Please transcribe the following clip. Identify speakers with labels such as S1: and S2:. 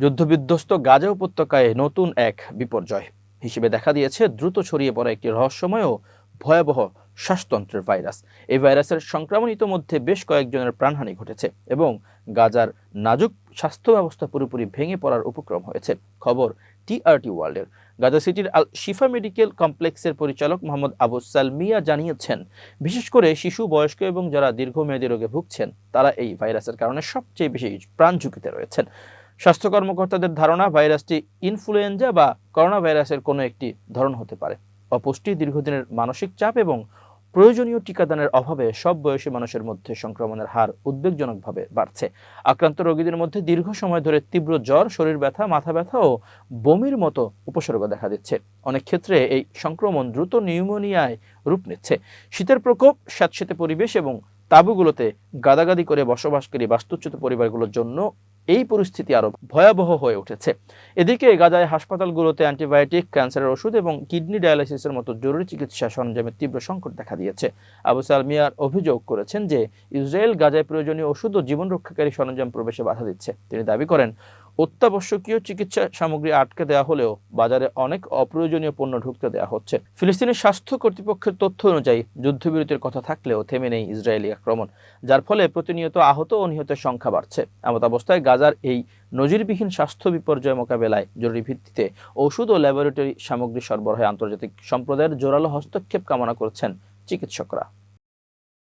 S1: যুদ্ধবিধ্বস্ত গাজা উপত্যকায় নতুন এক বিপর্যয় হিসেবে দেখা দিয়েছে, দ্রুত ছড়িয়ে পড়া একটি রহস্যময় ও ভয়াবহ শ্বাসতন্ত্রের ভাইরাস। এই ভাইরাসের সংক্রমণ ইতোমধ্যে বেশ কয়েকজনের প্রাণহানি ঘটেছে এবং গাজার নাজুক স্বাস্থ্য ব্যবস্থা পুরোপুরি ভেঙে পড়ার উপক্রম হয়েছে। খবর টিআরটি ওয়ার্ল্ডের। গাজা সিটির আল শিফা মেডিকেল কমপ্লেক্সের পরিচালক মোহাম্মদ আবু সালমিয়া জানিয়েছেন, বিশেষ করে শিশু, বয়স্ক এবং যারা দীর্ঘমেয়াদী রোগে ভুগছেন, তারা এই ভাইরাসের কারণে সবচেয়ে বেশি প্রাণ ঝুঁকিতে রয়েছেন। স্বাস্থ্য কর্মকর্তাদের ধারণা ভাইরাসটি ইনফ্লুয়েঞ্জা বা করোনা ভাইরাসের কোনো একটি ধরন হতে পারে। অপুষ্টি, দীর্ঘদিনের মানসিক চাপ এবং প্রয়োজনীয় টিকাদানের অভাবে সব বয়সী মানুষের মধ্যে সংক্রমণের হার উদ্বেগজনকভাবে বাড়ছে। আক্রান্ত রোগীদের মধ্যে দীর্ঘ সময় ধরে তীব্র জ্বর, শরীর ব্যথা, মাথা ব্যথা ও বমির মতো উপসর্গ দেখা দিচ্ছে। অনেক ক্ষেত্রে এই সংক্রমণ দ্রুত নিউমোনিয়ায় রূপ নিচ্ছে। শীতের প্রকোপ, স্যাঁতসেঁতে পরিবেশ এবং তাঁবুগুলোতে গাদাগাদি করে বসবাসকারী বাস্তুচ্যুত পরিবারগুলোর জন্য এই পরিস্থিতি আরও ভয়াবহ হয়ে উঠেছে। এদিকে গাজায় হাসপাতালগুলোতে অ্যান্টিবায়োটিক, ক্যান্সারের ওষুধ এবং কিডনি ডায়ালাইসিসের মতো জরুরি চিকিৎসা সরঞ্জামের তীব্র সংকট দেখা দিয়েছে। আবু সালমিয়ার অভিযোগ করেছেন যে, ইসরায়েল গাজায় প্রয়োজনীয় ওষুধ ও জীবন রক্ষাকারী সরঞ্জাম প্রবেশে বাধা দিচ্ছে। তিনি দাবি করেন অত্যাবশ্যকীয় চিকিৎসা সামগ্রী আটকে দেওয়া হলেও বাজারে অনেক অপ্রয়োজনীয় পণ্য ঢুকতে দেওয়া হচ্ছে। ফিলিস্তিনের স্বাস্থ্য কর্তৃপক্ষের তথ্য অনুযায়ী যুদ্ধবিরতির কথা থাকলেও থেমে নেই ইসরায়েলি আক্রমণ, যার ফলে প্রতিনিয়ত আহত ও নিহতের সংখ্যা বাড়ছে। এমত অবস্থায় গাজার এই নজিরবিহীন স্বাস্থ্য বিপর্যয় মোকাবেলায় জরুরি ভিত্তিতে ওষুধ ও ল্যাবরেটরি সামগ্রী সরবরাহে আন্তর্জাতিক সম্প্রদায়ের জোরালো হস্তক্ষেপ কামনা করছেন চিকিৎসকরা।